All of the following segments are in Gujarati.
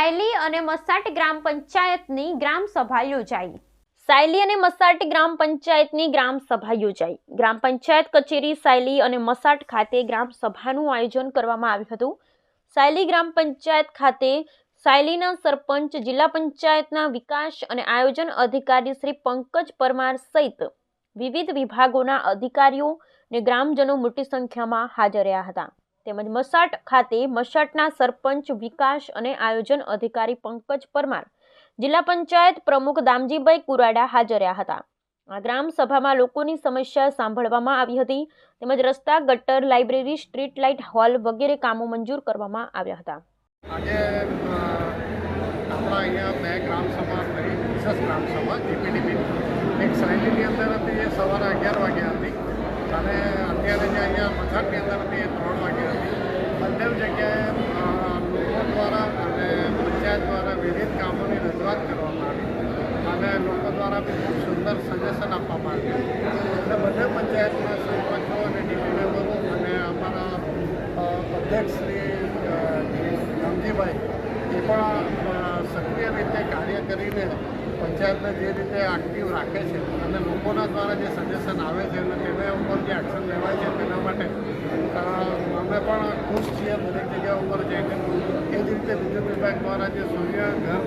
અને મસાટ ગ્રામ પંચાયતની ગ્રામ સભા યોજાઈ. સાયલી અને મસાટ ગ્રામ પંચાયતની ગ્રામ સભા યોજાઈ. ગ્રામ પંચાયત કચેરી સાયલી અને મસાટ ખાતે ગ્રામ સભાનું આયોજન કરવામાં આવ્યું હતું. સાયલી ગ્રામ પંચાયત ખાતે સાયલીના સરપંચ, જિલ્લા પંચાયતના વિકાસ અને આયોજન અધિકારી શ્રી પંકજ પરમાર સહિત વિવિધ વિભાગોના અધિકારીઓ અને ગ્રામજનો મોટી સંખ્યામાં હાજર રહ્યા હતા. તેમજ મસાટ ખાતે મસાટના સરપંચ, વિકાસ અને આયોજન અધિકારી પંકજ પરમાર, જિલ્લા પંચાયત પ્રમુખ દામજીભાઈ કુરાડા હાજર રહ્યા હતા. આ ગ્રામ સભામાં લોકોની સમસ્યા સાંભળવામાં આવી હતી. તેમજ રસ્તા, ગટર, લાઇબ્રેરી, સ્ટ્રીટ લાઇટ, હોલ વગેરે કામો મંજૂર કરવામાં આવ્યા હતા. આજે આપણા અહીંયા બે ગ્રામસભા કરી વિશેષ ગ્રામસભા જીપીડીપી. એક શૈલીની અંદર હતી, એ સવારે અગિયાર વાગ્યા હતી. અને અત્યારે જે અહીંયા મથકની અંદર હતી એ ત્રણ વાગ્યા હતી બંને જગ્યાએ અ, લોકો દ્વારા અને પંચાયત દ્વારા વિવિધ કામોની કરવામાં આવી અને લોકો દ્વારા બી ખૂબ સુંદર સજેશન આપવામાં આવ્યું. એટલે બધા પંચાયતના સરપંચો અને ડીપી મેમ્બરો અને અમારા અધ્યક્ષ શ્રી ગાંધીભાઈ એ પણ સક્રિય રીતે કાર્ય કરીને પંચાયતને જે રીતે એક્ટિવ રાખે છે અને લોકોના દ્વારા જે સજેશન આવે છે અને તેના ઉપર જે એક્શન લેવાય છે તેના માટે અમે પણ ખુશ છીએ. દરેક જગ્યા ઉપર જઈને એ જ રીતે વિદ્યુત વિભાગ દ્વારા જે સૂર્ય ઘર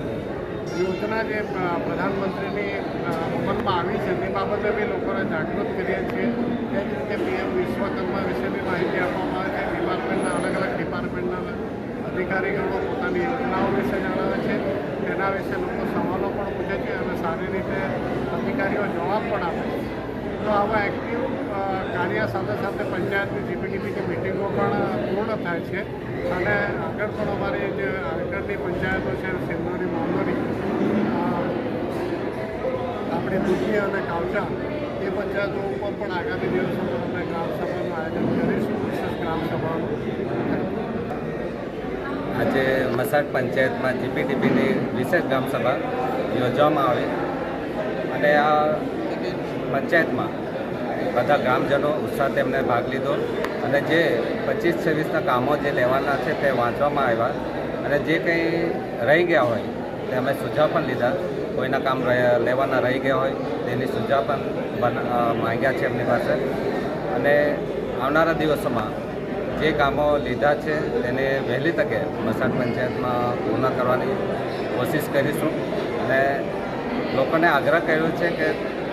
યોજના જે પ્રધાનમંત્રીની અમલમાં આવી છે, તે બાબતે બી લોકોને જાગૃત કરીએ છીએ. તે જ રીતે પીએમ વિશ્વકર્મા વિશેની માહિતી આપવામાં આવે છે. ડિપાર્ટમેન્ટના અલગ અલગ ડિપાર્ટમેન્ટના અધિકારીગણો પોતાની યોજનાઓ વિશે જણાવે છે. તેના વિશે લોકો સવાલો પણ પૂછે છે અને સારી રીતે અધિકારીઓ જવાબ પણ આપે છે. તો આવા એક્ટિવ કાર્ય સાથે સાથે પંચાયતની જીપીડીપીની મિટિંગો પણ પૂર્ણ થાય છે. અને આગળ પણ અમારી જે આગળની પંચાયતો છે સિંધોરી આપણી અને કાવચા એ પંચાયતો ઉપર પણ આગામી દિવસોમાં અમે ગ્રામસભાનું આયોજન કરીશું, વિશેષ ગ્રામસભાનું આજે મસાટ પંચાયતમાં જીપીટીપીની વિશેષ ગ્રામસભા યોજવામાં આવી અને આ પંચાયતમાં બધા ગ્રામજનો ઉત્સાહ તેમને ભાગ લીધો અને જે પચીસ છવ્વીસના કામો જે લેવાના છે તે વાંચવામાં આવ્યા અને જે કંઈ રહી ગયા હોય તે અમે સુઝાવ પણ લીધા. કોઈના કામ લેવાના રહી ગયા હોય તેની સુઝાવ પણ માંગ્યા છે એમની પાસે. અને આવનારા દિવસોમાં જે કામો લીધા છે, તેને વહેલી તકે મસાટ પંચાયતમાં પૂર્ણ કરવાની કોશિશ કરીશું. અને લોકોને આગ્રહ કર્યો છે કે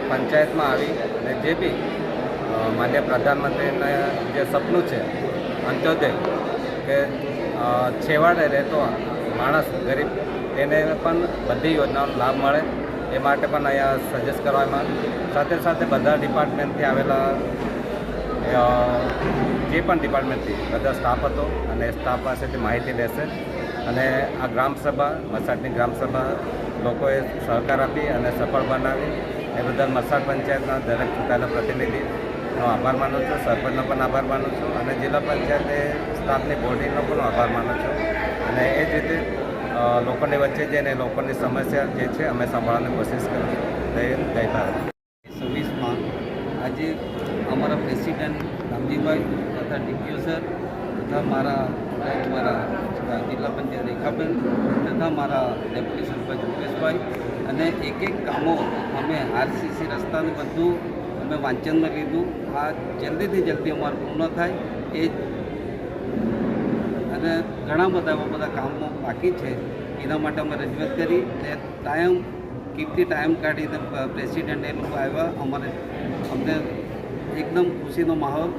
પંચાયતમાં આવી અને જે બી માન્ય પ્રધાનમંત્રીના જે સપનું છે, અંત્યોદય, કે છેવાડે રહેતો માણસ, ગરીબ, તેને પણ બધી યોજનાઓનો લાભ મળે. એ માટે પણ અહીંયા સજેસ્ટ કરવામાં સાથે સાથે બધા ડિપાર્ટમેન્ટથી આવેલા જે પણ ડિપાર્ટમેન્ટથી બધા સ્ટાફ હતો અને સ્ટાફ પાસેથી માહિતી લેશે. અને આ ગ્રામસભા મસાટની ગ્રામસભા લોકોએ સહકાર આપી અને સફળ બનાવી. એ બદલ મસાટ પંચાયતના દરેક ચૂંટાયેલા પ્રતિનિધિનો આભાર માનું છું. સરપંચનો પણ આભાર માનું છું. અને જિલ્લા પંચાયતે સ્ટાફની બોડીનો પણ આભાર માનું છું. અને એ જ રીતે લોકોની વચ્ચે જઈને લોકોની સમસ્યા જે છે, અમે સંભાળવાની કોશિશ કરી જય સર્વિસમાં આજે અમારા પ્રેસિડેન્ટ રામજીભાઈ તથા ડીપીઓ સર તથા મારા મારા જિલ્લા પંચાયત રેખાબેન તથા મારા ડેપ્યુટી સરપંચ રૂપેશભાઈ અને એક એક કામો અમે આરસીસી રસ્તાનું બધું અમે વાંચનમાં લીધું. આ જલ્દીથી જલ્દી અમારું પૂર્ણ થાય એ અને ઘણા બધા એવા બધા કામો બાકી છે. એના માટે અમે રજૂઆત કરી ને ટાઈમ કેટલી ટાઈમ કાઢીને પ્રેસિડેન્ટ એ લોકો આવ્યા. અમારે અમને એકદમ ખુશીનો માહોલ